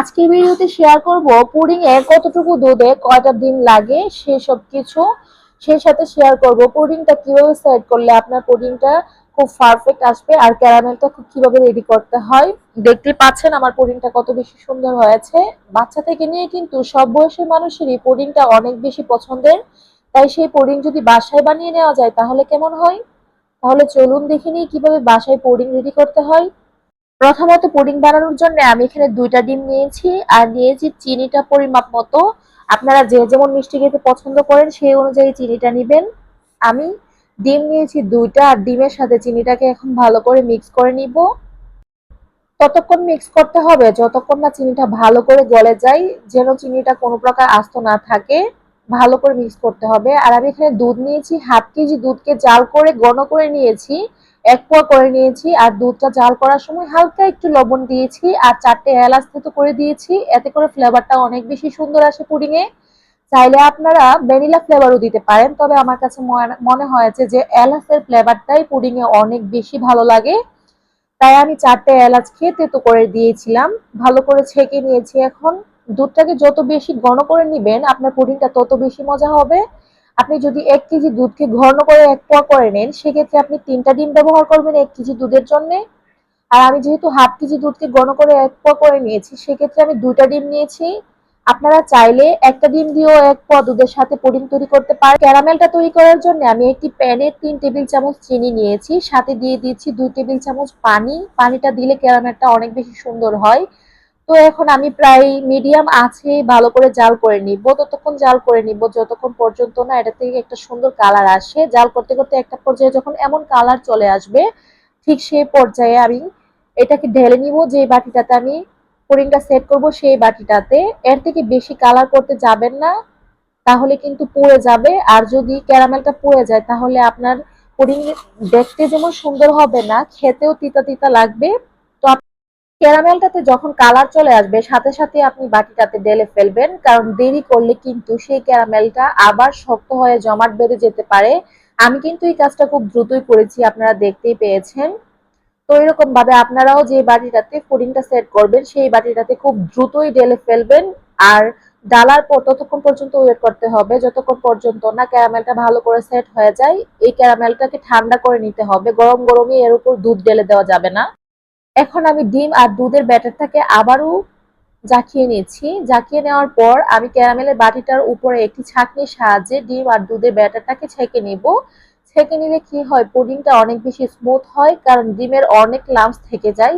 আজকের ভিডিওতে শেয়ার করব পুডিং এ কতটুকু দুধে কয়টা ডিম লাগে সেসব কিছু। সেই সাথে শেয়ার করব পুডিংটা কীভাবে সেট করলে আপনার পুডিংটা খুব পারফেক্ট আসবে আর ক্যারামেলটা কীভাবে রেডি করতে হয়। দেখতে পাচ্ছেন আমার পুডিংটা কত বেশি সুন্দর হয়েছে। বাচ্চা থেকে নিয়ে কিন্তু সব বয়সের মানুষেরই পুডিংটা অনেক বেশি পছন্দের। তাই সেই পুডিং যদি বাসায় বানিয়ে নেওয়া যায় তাহলে কেমন হয়? তাহলে চলুন দেখে নিই কীভাবে বাসায় পুডিং রেডি করতে হয়। প্রথমত পুডিং বানানোর জন্য আমি এখানে দুইটা ডিম নিয়েছি, আর নিয়েছি চিনিটা পরিমাপ মতো। আপনারা যে যেমন মিষ্টি খেতে পছন্দ করেন, সেই অনুযায়ী চিনিটা নেবেন। আমি ডিম নিয়েছি দুইটা, আর ডিমের সাথে চিনিটাকে এখন ভালো করে মিক্স করে নিব। ততক্ষণ মিক্স করতে হবে, যতক্ষণ না চিনিটা ভালো করে গলে যায়, যেন চিনিটা কোনো প্রকার আস্ত না থাকে, ভালো করে মিক্স করতে হবে। আর আমি এখানে দুধ নিয়েছি, হাফ কেজি দুধকে জাল করে ঘন করে নিয়েছি। এক পোয়া করে নিয়েছি আর দুধটা জাল করার সময় হালকা একটু লবণ দিয়েছি আর চারটে এলাচ থেতো করে দিয়েছি। এতে করে ফ্লেভারটা অনেক বেশি সুন্দর আসে পুডিং এ। চাইলে আপনারা ভ্যানিলা ফ্লেভারও দিতে পারেন, তবে আমার কাছে মনে হয়েছে যে এলাচের ফ্লেভারটাই পুডিং এ অনেক বেশি ভালো লাগে। তাই আমি চারটে এলাচ খেয়ে তেতো করে দিয়েছিলাম। ভালো করে ছেঁকে নিয়েছি এখন। দুধটাকে যত বেশি ঘন করে নিবেন, আপনার পুডিংটা তত বেশি মজা হবে। আপনি যদি এক কেজি দুধকে ঘন করে এক পোয়া করে নেন, সেক্ষেত্রে আপনি তিনটা ডিম ব্যবহার করবেন এক কেজি দুধের জন্য। আর আমি যেহেতু হাফ কেজি দুধকে ঘন করে এক পোয়া করে নিয়েছি, সেক্ষেত্রে আমি দুইটা ডিম নিয়েছি। আপনারা চাইলে একটা ডিম দিয়েও এক পোয়া দুধের সাথে পুডিং তৈরি করতে পারেন। ক্যারামেলটা তৈরি করার জন্য আমি একটি প্যানে তিন টেবিল চামচ চিনি নিয়েছি। সাথে দিয়ে দিয়েছি দুই টেবিল চামচ পানি। পানিটা দিলে ক্যারামেলটা অনেক বেশি সুন্দর হয়। তো এখন আমি প্রায় মিডিয়াম আছে, ভালো করে জাল করে নিব। ততক্ষণ জাল করে নিব, যতক্ষণ পর্যন্ত না এটা থেকে একটা সুন্দর কালার আসে। জাল করতে করতে একটা পর্যায়ে যখন এমন কালার চলে আসবে, ঠিক সেই পর্যায়ে আমি এটাকে ঢেলে নিব যে বাটিটাতে আমি পুডিংটা সেট করব, সেই বাটিটাতে। এর থেকে বেশি কালার করতে যাবেন না, তাহলে কিন্তু পুড়ে যাবে। আর যদি ক্যারামেলটা পুড়ে যায়, তাহলে আপনার পুডিং দেখতে যেমন সুন্দর হবে না, খেতেও তিতা তিতা লাগবে। ক্যারামেলটাতে যখন কালার চলে আসবে, সাথে সাথে আপনি বাটিটাতে ঢেলে ফেলবেন, কারণ দেরি করলে কিন্তু সেই ক্যারামেলটা আবার শক্ত হয়ে জমাট বেঁধে যেতে পারে। আমি কিন্তু এই কাজটা খুব দ্রুতই করেছি, আপনারা দেখতেই পেয়েছেন। তো এরকম ভাবে আপনারাও যে বাটিটাতে পুডিংটা সেট করবেন, সেই বাটিটাতে খুব দ্রুতই ঢেলে ফেলবেন। আর ডালার পর ততক্ষণ পর্যন্ত ওয়েট করতে হবে, যতক্ষণ পর্যন্ত না ক্যারামেলটা ভালো করে সেট হয়ে যায়, এই ক্যারামেলটাকে ঠান্ডা করে নিতে হবে। গরম গরমই এর উপর দুধ ঢেলে দেওয়া যাবে না। এখন আমি ডিম আর দুধের ব্যাটারটাকে আবারও জাকিয়ে নিয়েছি। জাকিয়ে নেওয়ার পর আমি ক্যারামেলের বাটিটার উপরে একটি ছাঁকনির সাহায্যে ডিম আর দুধের ব্যাটারটাকে ছেঁকে নিব। ছেঁকে নিলে কি হয়, পুডিংটা অনেক বেশি স্মুথ হয়, কারণ ডিমের অনেক লাম্পস থেকে যায়।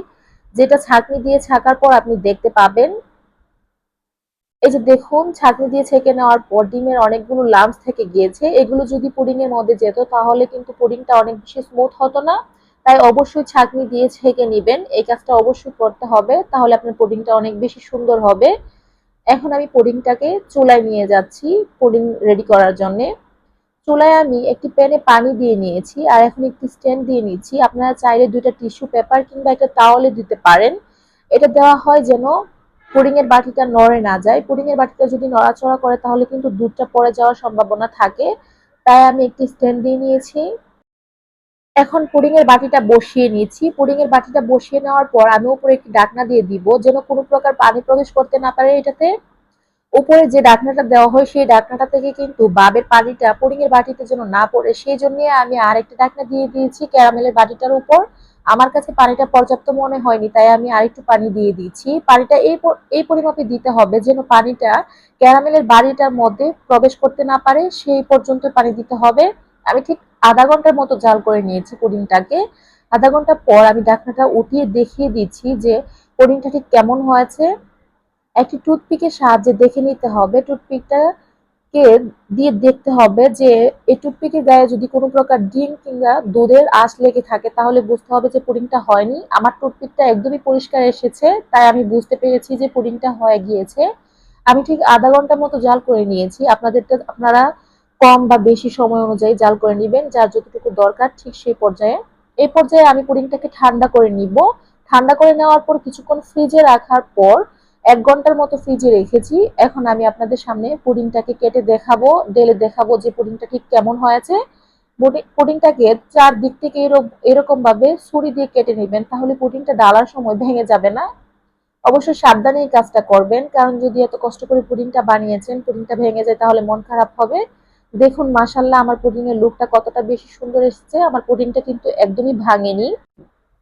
যেটা ছাঁকনি দিয়ে ছাকার পর আপনি দেখতে পাবেন। এই যে দেখুন, ছাঁকনি দিয়ে ছেঁকে নেওয়ার পর ডিমের অনেকগুলো লাম্পস থেকে গিয়েছে। এগুলো যদি পুডিং এর মধ্যে যেত, তাহলে কিন্তু পুডিংটা অনেক বেশি স্মুথ হতো না। তাই অবশ্যই ছাঁকনি দিয়ে ছেঁকে নেবেন। এই কাজটা অবশ্যই করতে হবে, তাহলে আপনার পুডিংটা অনেক বেশি সুন্দর হবে। এখন আমি পুডিংটাকে চুলায় নিয়ে যাচ্ছি পুডিং রেডি করার জন্য। চুলায় আমি একটি প্যানে পানি দিয়ে নিয়েছি আর এখন একটি স্ট্যান্ড দিয়ে নিচ্ছি। আপনারা চাইলে দুইটা টিস্যু পেপার কিংবা একটা তাওয়ালে দিতে পারেন। এটা দেওয়া হয় যেন পুডিং এর বাটিটা নড়ে না যায়। পুডিং এর বাটিটা যদি নড়াচড়া করে তাহলে কিন্তু দুধটা পড়ে যাওয়ার সম্ভাবনা থাকে। তাই আমি একটি স্ট্যান্ড দিয়ে নিয়েছি। এখন পুডিং এর বাটিটা বসিয়ে নিয়েছি। পুডিং এর বাটিটা বসিয়ে নেওয়ার পর আমি উপরে একটি ডাকনা দিয়ে দিব, যেন কোনো প্রকার পানি প্রবেশ করতে না পারে এটাতে। উপরে যে ডাকনাটা দেওয়া হয়, সেই ডাকনাটা থেকে কিন্তু বাবের পানিটা পুডিং এর বাটিতে যেন না পড়ে, সেই জন্য আমি আরেকটি ডাকনা দিয়ে দিয়েছি ক্যারামেলের বাটিটার উপর। আমার কাছে পানিটা পর্যাপ্ত মনে হয়নি, তাই আমি আরেকটু পানি দিয়ে দিচ্ছি পানিটা এই এই পরিমাপে দিতে হবে যেন পানিটা ক্যারামেলের বাড়িটার মধ্যে প্রবেশ করতে না পারে, সেই পর্যন্ত পানি দিতে হবে। আমি ঠিক আধা ঘণ্টার মতো জাল করে নিয়েছি পুডিংটাকে। আধা ঘণ্টা পর আমি ডাকনাটা উঠিয়ে দেখিয়ে দিচ্ছি যে পুডিংটা ঠিক কেমন হয়েছে। একটি টুথপিকের সাহায্যে দেখে নিতে হবে। টুথপিকটা কে দিয়ে দেখতে হবে যে এই টুথপিকের গায়ে যদি কোনো প্রকার ডিম কিংবা দুধের আঁশ লেগে থাকে তাহলে বুঝতে হবে যে পুডিংটা হয়নি। আমার টুথপিকটা একদমই পরিষ্কার এসেছে, তাই আমি বুঝতে পেরেছি যে পুডিংটা হয়ে গিয়েছে। আমি ঠিক আধা ঘণ্টার মতো জাল করে নিয়েছি। আপনাদেরটা, আপনারা কম বা বেশি সময় অনুযায়ী জাল করে নেবেন, যার যতটুকু দরকার ঠিক সেই পর্যায়ে। এই পর্যায়ে আমি পুডিংটাকে ঠান্ডা করে নিব। ঠান্ডা করে নেওয়ার পর কিছুক্ষণ ফ্রিজে রাখার পর এক ঘণ্টার মতো ফ্রিজে রেখেছি। এখন আমি আপনাদের সামনে পুডিংটাকে কেটে দেখাবো, ডেলে দেখাবো যে পুডিংটা ঠিক কেমন হয়েছে। পুডিংটাকে চার দিক থেকে এরকম ভাবে ছুরি দিয়ে কেটে নেবেন, তাহলে পুডিংটা ডালার সময় ভেঙে যাবে না। অবশ্যই সাবধানে এই কাজটা করবেন, কারণ যদি এত কষ্ট করে পুডিংটা বানিয়েছেন, পুডিংটা ভেঙে যায় তাহলে মন খারাপ হবে। দেখুন মাসাল্লাহ আমার পুডিং এর লুকটা কতটা বেশি সুন্দর এসেছে। আমার পুডিংটা কিন্তু একদমই ভাঙেনি।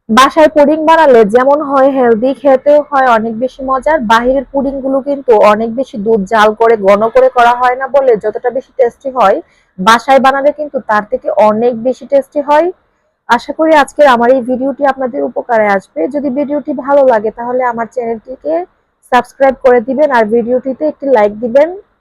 বাসায় পুডিং বানালে যেমন হয় হেলদি খেতেও হয় অনেক বেশি মজার। বাহিরের পুডিংগুলো কিন্তু অনেক বেশি দুধ জাল করে, ঘন করে করা হয় না বলে যতটা বেশি টেস্টি হয়, বাসায় বানালে কিন্তু তার থেকে অনেক বেশি টেস্টি হয়। আশা করি আজকের আমার এই ভিডিওটি আপনাদের উপকারে আসবে। যদি ভিডিওটি ভালো লাগে তাহলে আমার চ্যানেলটিকে সাবস্ক্রাইব করে দিবেন আর ভিডিওটিতে একটি লাইক দিবেন।